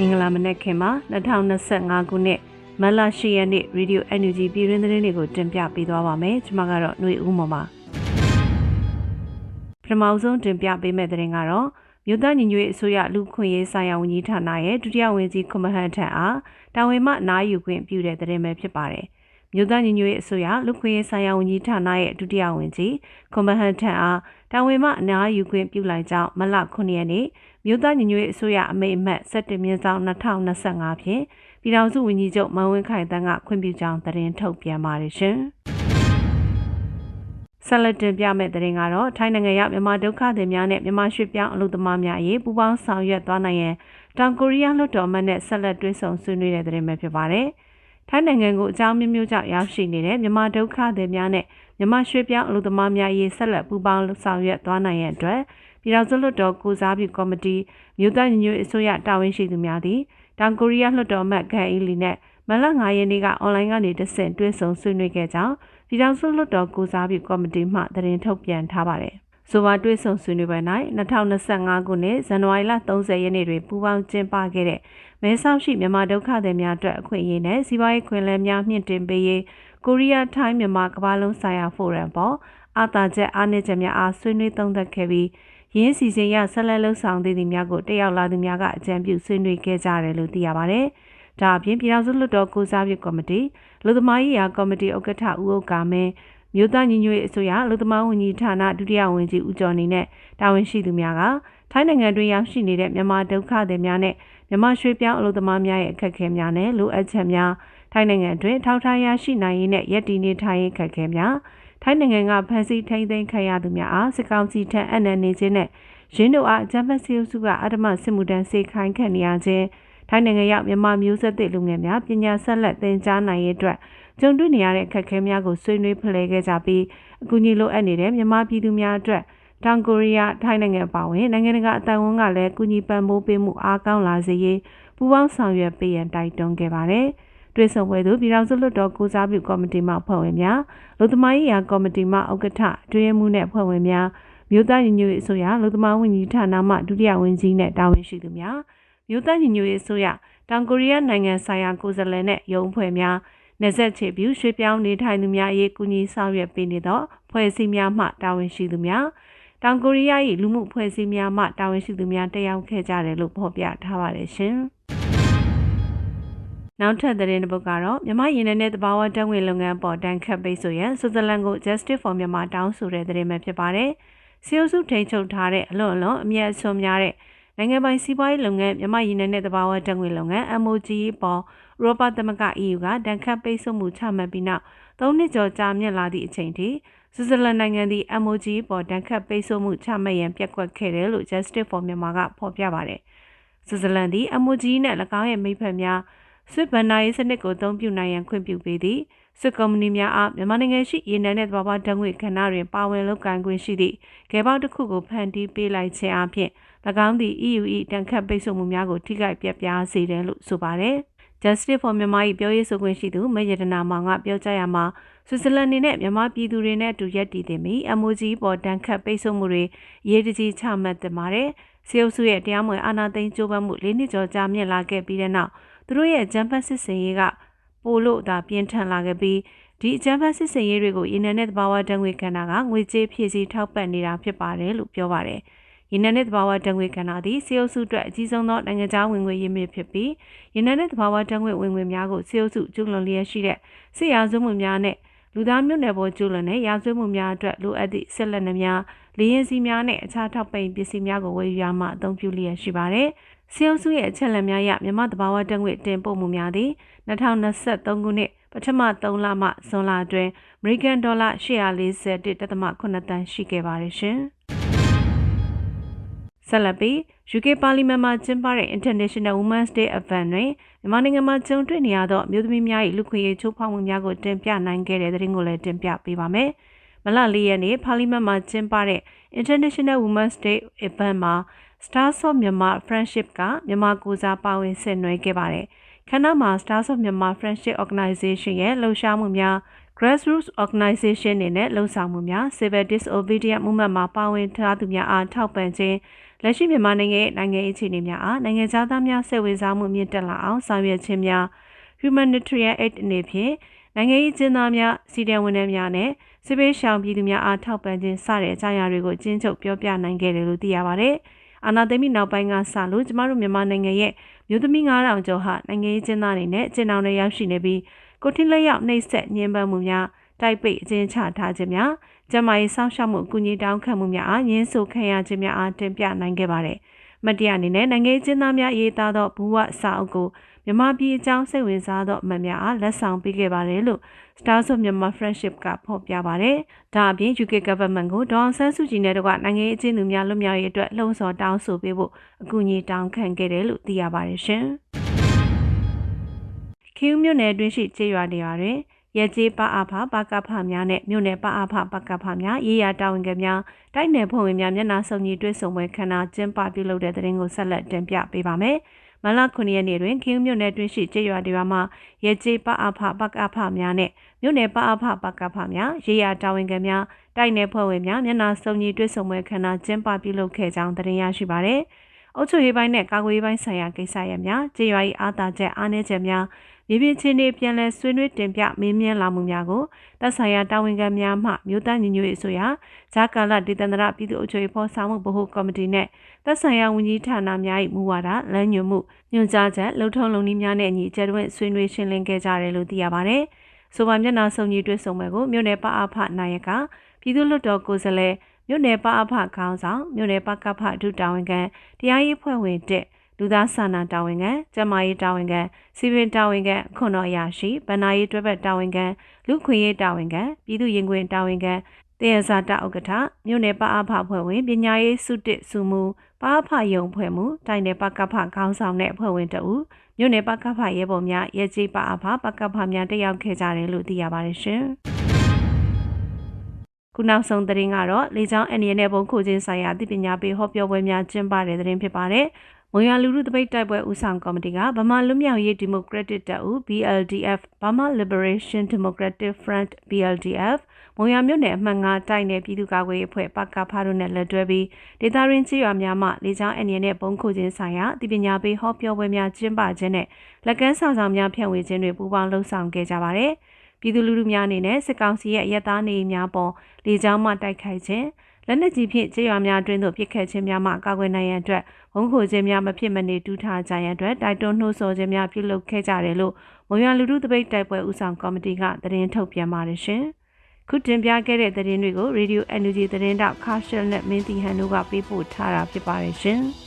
မင်္ဂလာမနက်ခင်မှာ2025ခုနှစ်မတ်လ10ရက်နေ့ Radio NUG ပြည်တွင်းသတင်းတွေကိုတင်ပြပေးသွားပါမယ်ကျွန်မကတော့ຫນွေဦးမော်ပါပထမဆုံးတင်ပြပေးမယ့်သတင်းကတော့မြို့သားညီညွတ်ရေးအစိုးရလူခွင့်ရေးဆိုင်ရာဝန်ကြီးဌာနရဲ့ဒုတိယဝန်ကြီးခွန်မဟန်ထံအားတာဝန်မှအနားယူခွင့်ပြုတဲ့သတင်းပဲဖြစ်ပါတယ်မြို့သားညီညွတ်ရေးအစိုးရလူခွင့်ရေးဆိုင်ရာဝန်ကြီးဌာနရဲ့ဒုတိယဝန်ကြီးခွန်မဟန်ထံအားတာဝန်မှအနားယူခွင့်ပြုလိုက်ကြောင်းမလ9ရက်နေ့ မြို့သားညီညွတ်ရေးအစိုးရအမိန့်အမှတ်17မြင်းဆောင်2025ဖြင့်ပြည်ထောင်စုဝန်ကြီးချုပ်မန်ဝင်းခိုင်တန်းကခွင့်ပြုကြောင်းသတင်းထုတ်ပြန်ပါတယ်ရှင်။ဆက်လက်တင်ပြမယ့်သတင်းကတော့ထိုင်းနိုင်ငံရောက်မြန်မာဒုက္ခသည်များနဲ့မြန်မာရွှေ့ပြောင်းအလုပ်သမားများအရေးပူးပေါင်းဆောင်ရွက်သွားနိုင်ရန်တောင်ကိုရီးယားလွှတ်တော်မှနဲ့ဆက်လက်တွဲဆုံဆွေးနွေးတဲ့သတင်းပဲဖြစ်ပါတယ်။ထိုင်းနိုင်ငံကိုအကြောင်းမျိုးမျိုးကြောင့်ရောက်ရှိနေတဲ့မြန်မာဒုက္ခသည်များနဲ့မြန်မာရွှေ့ပြောင်းအလုပ်သမားများအရေးဆက်လက်ပူးပေါင်းဆောင်ရွက်သွားနိုင်ရန်အတွက် ပြည်ထောင်စုလွှတ်တော်ကိုစားပြုကော်မတီမြို့သားညီညွတ်အစိုးရတာဝန်ရှိသူများသည်တောင်ကိုရီးယားလွှတ်တော်မှဂန်အီလီနဲ့မလ9ရက်နေ့ကအွန်လိုင်းကနေတဆင့်တွဲဆုံဆွေးနွေးခဲ့ကြောင်းပြည်ထောင်စုလွှတ်တော်ကိုစားပြုကော်မတီမှသတင်းထုတ်ပြန်ထားပါတယ်။ဆိုပါတွဲဆုံဆွေးနွေးပွဲ၌2025ခုနှစ်ဇန်နဝါရီလ30ရက်နေ့တွင်ပူးပေါင်းကျင်းပခဲ့တဲ့မဲဆောက်ရှိမြန်မာဒုက္ခသည်များအတွက်အခွင့်အရေးနဲ့စီးပွားရေးခွင့်လန်းများမြင့်တင်ပေးရေးကိုရီးယားထိုင်းမြန်မာကမ္ဘာလုံးဆိုင်ရာဖိုရမ်ပေါ်အာသာချက်အားနည်းချက်များအားဆွေးနွေးသုံးသပ်ခဲ့ပြီး ရင်းစီစဉ်ရဆက်လက်လှုပ်ဆောင်သည့်သူများကိုတက်ရောက်လာသူများကအကြံပြုဆွေးနွေးခဲ့ကြတယ်လို့သိရပါတယ်။ဒါအပြင်ပြည်ထောင်စုလွှတ်တော်ကိုစားပြုကော်မတီလူသမားရေးရာကော်မတီဥက္ကဋ္ဌဦးဥက္ကာမင်းမြို့သားညီညွတ်ရေးအစိုးရလူသမားဝန်ကြီးဌာနဒုတိယဝန်ကြီးဦးကျော်နေနဲ့တာဝန်ရှိသူများကထိုင်းနိုင်ငံတွင်ရောက်ရှိနေတဲ့မြန်မာဒုက္ခသည်များနဲ့မြန်မာရွှေပြောင်းအလုပ်သမားများရဲ့အခက်အခဲများနဲ့လိုအပ်ချက်များထိုင်းနိုင်ငံတွင်ထောက်ထားရရှိနိုင်ရေးနဲ့ရည်တည်နေထိုင်ရေးအခက်အခဲများ ထိုင်းနိုင်ငံကဖန်ဆီးထိန်းသိမ်းခံရသူများအားစစ်ကောင်စီထံအနံ့နေခြင်းနဲ့ရင်းတို့အားဂျမတ်စီယုစုကအဓမ္မစစ်မှုတန်းစေခိုင်းခံနေရခြင်းထိုင်းနိုင်ငံရောက်မြန်မာမျိုးဆက်သစ်လူငယ်များပညာဆက်လက်သင်ကြားနိုင်ရေးအတွက်ကြုံတွေ့နေရတဲ့အခက်အခဲများကိုဆွေးနွေးဖလှယ်ခဲ့ကြပြီးအကူအညီလိုအပ်နေတဲ့မြန်မာပြည်သူများအတွက်တောင်ကိုရီးယားထိုင်းနိုင်ငံပါဝင်နိုင်ငံတကာအတန်ဝန်ကလည်းကူညီပံ့ပိုးပေးမှုအားကောင်းလာစေရေးပူးပေါင်းဆောင်ရွက်ပေးရန်တိုက်တွန်းခဲ့ပါတယ်။ တွဲဆုံပွဲသို့ပြည်ထောင်စုလွှတ်တော်ကိုစားပြုကော်မတီမှဖွဲ့ဝင်များလူသမားရေးရာကော်မတီမှဥက္ကဋ္ဌတွဲမှုနဲ့ဖွဲ့ဝင်များမြို့သားညီညွတ်ရေးအစိုးရလူသမားဝန်ကြီးဌာနမှဒုတိယဝန်ကြီးနဲ့တာဝန်ရှိသူများမြို့သားညီညွတ်ရေးအစိုးရတောင်ကိုရီးယားနိုင်ငံဆိုင်ရာကိုယ်စားလှယ်နဲ့ရုံးဖွဲ့များနေဆက်ချေပြူရွှေပြောင်းနေထိုင်သူများအရေးကူညီဆောင်ရွက်ပေးနေသောဖွဲ့စည်းများမှတာဝန်ရှိသူများတောင်ကိုရီးယား၏လူမှုဖွဲ့စည်းများမှတာဝန်ရှိသူများတက်ရောက်ခဲ့ကြတယ်လို့ဖော်ပြထားပါတယ်ရှင်။ နောက်ထပ်သတင်းတစ်ပုဒ်ကတော့မြန်မာရင်းနယ်နဲ့တဘာဝတက်ငွေလုပ်ငန်းပေါ်တန်ခတ်ပိတ်ဆို့ရန်ဆွစ်ဇာလန်ကို Justice for Myanmar တောင်းဆိုတဲ့သတင်းပဲဖြစ်ပါတယ်။စီအိုစုထိန်ချုပ်ထားတဲ့အလွန်အလွန်အမျက်အစွန်းများတဲ့နိုင်ငံပိုင်စီးပွားရေးလုပ်ငန်းမြန်မာရင်းနယ်နဲ့တဘာဝတက်ငွေလုပ်ငန်း MOG ပေါ်ဥရောပသမဂ္ဂ EU ကတန်ခတ်ပိတ်ဆို့မှုချမှတ်ပြီးနောက်၃နှစ်ကျော်ကြာမြင့်လာသည့်အချိန်ထိဆွစ်ဇာလန်နိုင်ငံသည် MOG ပေါ်တန်ခတ်ပိတ်ဆို့မှုချမှတ်ရန်ပြက်ကွက်ခဲ့တယ်လို့ Justice for Myanmar ကဖော်ပြပါတယ်။ဆွစ်ဇာလန်သည် MOG နဲ့၎င်းရဲ့မိဖက်များ ဆွစ်ဘန်နာရေးစနစ်ကိုအသုံးပြုနိုင်ရန်ခွင့်ပြုပေးသည်စစ်ကုမ္ပဏီများအားမြန်မာနိုင်ငံရှိရေနံနဲ့သဘာဝဓာတ်ငွေ့ခန္ဓာတွင်ပါဝင်လုပ်ကိုင်ခွင့်ရှိသည့်ဂဲပေါက်တစ်ခုကိုဖန်တီးပေးလိုက်ခြင်းအပြင်၎င်းသည် EU ၏တန်ခတ်ပိတ်ဆို့မှုများကိုထိခိုက်ပြက်ပြားစေတယ်လို့ဆိုပါတယ်။ Justice for Myanmar ၏ပြောရေးဆိုခွင့်ရှိသူမရတနာမောင်ကပြောကြားရမှာဆွစ်ဇာလန်နေနဲ့မြန်မာပြည်သူတွေနဲ့အတူရက်တည်တင်ပြီး MOG ပေါ်တန်ခတ်ပိတ်ဆို့မှုတွေရေးတကြီးချမှတ်တင်ပါတယ်။စီအုပ်စုရဲ့တရားမဝင်အာဏာသိမ်းကြိုးပမ်းမှု၄နှစ်ကျော်ကြာမြင့်လာခဲ့ပြီးတဲ့နောက် သူတို့ရဲ့ဂျမ်ဖတ်စစ်စင်ရေးကပိုလို့သာပြင်းထန်လာခဲ့ပြီးဒီအကြမ်းဖက်စစ်စင်ရေးတွေကိုရေနံနဲ့သဘာဝဓာတ်ငွေကဏ္ဍကငွေကြေးဖြည့်ဆည်းထောက်ပံ့နေတာဖြစ်ပါတယ်လို့ပြောပါတယ်။ရေနံနဲ့သဘာဝဓာတ်ငွေကဏ္ဍသည်စီအုပ်စုအတွက်အကြီးဆုံးသောနိုင်ငံခြားဝင်ငွေရင်းမြစ်ဖြစ်ပြီးရေနံနဲ့သဘာဝဓာတ်ငွေဝင်ငွေများကိုစီအုပ်စုကျူးလွန်လျက်ရှိတဲ့စစ်ရာဇဝမှုများနဲ့လူသားမျိုးနွယ်ပေါ်ကျူးလွန်တဲ့ရာဇဝမှုများအတွက်လိုအပ်သည့်ဆက်လက်နှများလေရင်စီများနဲ့အခြားထောက်ပံ့ပစ္စည်းများကိုဝယ်ယူရမှအသုံးပြုလျက်ရှိပါတယ်။ စီအုပ်စုရဲ့အချက်လက်များအရမြန်မာသဘာဝဓာတ်ငွေတင်ပို့မှုများသည်2023ခုနှစ်ပထမ3လမှဇွန်လအတွင်းအမေရိကန်ဒေါ်လာ841.8တန်ရှိခဲ့ပါတယ်ရှင်။ဆက်လက်ပြီး UK ပါလီမန်မှာကျင်းပတဲ့ International Women's Day Event တွင်မြန်မာနိုင်ငံမှာကြုံတွေ့နေရသောအမျိုးသမီးများ၏လူခွင့်ရေးချိုးဖောက်မှုများကိုတင်ပြနိုင်ခဲ့တဲ့သတင်းကိုလည်းတင်ပြပေးပါမယ်။မလ၄ရက်နေ့ပါလီမန်မှာကျင်းပတဲ့ International Women's Day Event မှာ Stars of Myanmar Friendship ကမြန်မာကိုစားပါဝင်ဆင်နွှဲခဲ့ပါတယ်။ခန္ဓာမှာ Stars of Myanmar Friendship Organization ရဲ့လှုပ်ရှားမှုများ grassroots organization အနေနဲ့လှုံ့ဆော်မှုများ civil disobedience movement မှာပါဝင်ထားသူများအားထောက်ပံ့ခြင်းလက်ရှိမြန်မာနိုင်ငံရဲ့နိုင်ငံရေးအခြေအနေများအားနိုင်ငံသားများစိတ်ဝင်စားမှုမြင့်တက်လာအောင်ဆောင်ရွက်ခြင်းများ humanitarian aid အနေဖြင့်နိုင်ငံရေးကျင်းသားများစီဒံဝန်ထမ်းများနဲ့စစ်ပေးရှောင်ပြည်သူများအားထောက်ပံ့ခြင်းစတဲ့အကြောင်းအရာတွေကိုကျင်းချုပ်ပြောပြနိုင်ခဲ့တယ်လို့သိရပါတယ်။ အာနာသိမိနောက်ပိုင်းကစလို့ကျမတို့မြန်မာနိုင်ငံရဲ့မြို့သမီး9000ကျော်ဟာနိုင်ငံရေးကျင်းသားတွေနဲ့ကျင်းအောင်တွေရောက်ရှိနေပြီးကိုထင်းလက်ရောက်နှိပ်စက်ညှဉ်းပန်းမှုများတိုက်ပိတ်အကျဉ်းချထားခြင်းများကျမရေးစောင့်ရှောက်မှုအကူအညီတောင်းခံမှုများအားညှင်းဆိုခံရခြင်းများအားတင်ပြနိုင်ခဲ့ပါတယ်။ မတရားအနေနဲ့နိုင်ငံကျင်းသားများရေးသားသောဘူဝစာအုပ်ကိုမြန်မာပြည်အကြောင်းစိတ်ဝင်စားသောအမှတ်များအားလက်ဆောင်ပေးခဲ့ပါတယ်လို့ Stars of Myanmar Friendship ကဖော်ပြပါတယ်။ဒါအပြင် UK government ကိုဒေါအောင်ဆန်းစုကြည်နဲ့တကွနိုင်ငံရေးအကျဉ်းသူများလွတ်မြောက်ရေးအတွက်လှုံ့ဆော်တောင်းဆိုပေးဖို့အကူအညီတောင်းခံခဲ့တယ်လို့သိရပါတယ်ရှင်။ခင်ဦးမြို့နယ်အတွင်းရှိကျေးရွာတွေတွင် ရကြေးပအဖပကဖများနဲ့မြို့နယ်ပအဖပကဖများရေးရတာဝန်ခံများတိုက်နယ်ဖွဲ့ဝင်များမျက်နှာစုံညီတွေ့ဆုံပွဲခမ်းနားကျင်းပပြုလုပ်တဲ့တဲ့ရင်ကိုဆက်လက်တင်ပြပေးပါမယ်။မလ9ရက်နေ့တွင်ခင်းမြို့နယ်တွင်ရှိကျေးရွာတွေမှာရဲကျေးပအဖပကဖများနဲ့မြို့နယ်ပအဖပကဖများရေယာတာဝန်ခံများတိုက်နယ်ဖွဲ့ဝင်များမျက်နှာစုံညီတွေ့ဆုံပွဲခမ်းနားကျင်းပပြုလုပ်ခဲ့ကြောင်းသတင်းရရှိပါရယ်အုပ်ချုပ်ရေးပိုင်းနဲ့ကာကွယ်ရေးပိုင်းဆိုင်ရာကိစ္စရပ်များကျေးရွာ၏အာသာချက်အားနည်းချက်များ မြေပြင်ချင်းတွေပြန်လည်ဆွေးနွေးတင်ပြမေးမြန်းလာမှုများကိုသက်ဆိုင်ရာတာဝန်ခံများမှမြို့သားညီညွတ်ရေးဆိုရာဂျာကာလဒေသန္တရပြည်သူ့အုပ်ချုပ်ရေးဖော်ဆောင်မှုဗဟိုကော်မတီနဲ့သက်ဆိုင်ရာဝန်ကြီးဌာနများ၏မူဝါဒလမ်းညွှန်မှုညွှန်ကြားချက်လုံထုံးလုံနည်းများနဲ့အညီကျဲတွင်ဆွေးနွေးရှင်းလင်းခဲ့ကြတယ်လို့သိရပါတယ်။ဆိုပါမျက်နှာစုံကြီးတွေ့ဆုံပွဲကိုမြို့နယ်ပအဖနာယကပြည်သူ့လွှတ်တော်ကိုယ်စားလှယ်မြို့နယ်ပအဖခေါင်းဆောင်မြို့နယ်ပကဖဒုတာဝန်ခံတရားရေးဖွဲ့ဝင်တဲ့ လူသားစာနာတာဝန်ခံကျမရေးတာဝန်ခံစီပင်တာဝန်ခံခွန်တော်အရာရှိဗန္နာရေးတွဲဘက်တာဝန်ခံလူခွင့်ရေးတာဝန်ခံပြည်သူ့ရင်ခွင်တာဝန်ခံတေယဇာတာဥက္ကဋ္ဌမြို့နယ်ပအဖဖွဲ့ဝင်ပညာရေးစုတစ်စုမှုပအဖယုံဖွဲ့မှုတိုင်းနယ်ပကဖခေါင်းဆောင်တဲ့ဖွဲ့ဝင်တအူမြို့နယ်ပကဖရဲဘော်များရဲကြီးပအဖပကဖများတက်ရောက်ခဲ့ကြတယ်လို့သိရပါတယ်ရှင်ခုနောက်ဆုံးသတင်းကတော့လေကြောင်းအန်ရီနဲ့ဘုံခိုခြင်းဆိုင်ရာအသိပညာပေးဟောပြောပွဲများကျင်းပတဲ့သတင်းဖြစ်ပါတယ်။ မွန်ရလူလူတပိတ်တိုက်ပွဲဦးဆောင်ကော်မတီကဗမာလူမျိုးရေးဒီမိုကရက်တစ်တပ်ဦး BLDF Burma Liberation Democratic Front BLDF မုံရမြို့နယ်အမှတ်9တိုက်နယ်ပြည်သူ့ကာကွယ်ရေးအဖွဲ့ပကဖားတို့နဲ့လက်တွဲပြီးဒေသရင်းချီရွာများမှလေကြောင်းအန်ရီနဲ့ပုံခုခြင်းဆိုင်ရာဒီပညာပေးဟောပြောပွဲများကျင်းပခြင်းနဲ့လက်ကမ်းဆောင်ဆောင်များဖြန့်ဝေခြင်းတွေပူးပေါင်းလှုပ်ဆောင်ခဲ့ကြပါတယ်။ပြည်သူလူထုများအနေနဲ့စစ်ကောင်စီရဲ့ရက်သားနေများပေါ်လေကြောင်းမှတိုက်ခိုက်ခြင်း လက်နက်ကြီးဖြင့်ကြေးရွာများတွင်သို့ပစ်ခတ်ခြင်းများမှကာကွယ်နိုင်ရန်အတွက်ဝန်ခိုခြင်းများမဖြစ်မနေတူးထားကြရန်အတွက်တိုက်တွန်းနှိုးဆော်ခြင်းများပြုလုပ်ခဲ့ကြတယ်လို့မွန်ရလူထုတပိတ်တိုက်ပွဲဦးဆောင်ကော်မတီကသတင်းထုတ်ပြန်ပါတယ်ရှင်။ခုတင်ပြခဲ့တဲ့သတင်းတွေကို Radio Energy သတင်းတောက်ခါရှယ်နဲ့မင်းတီဟန်တို့ကပေးပို့ထားတာဖြစ်ပါတယ်ရှင်။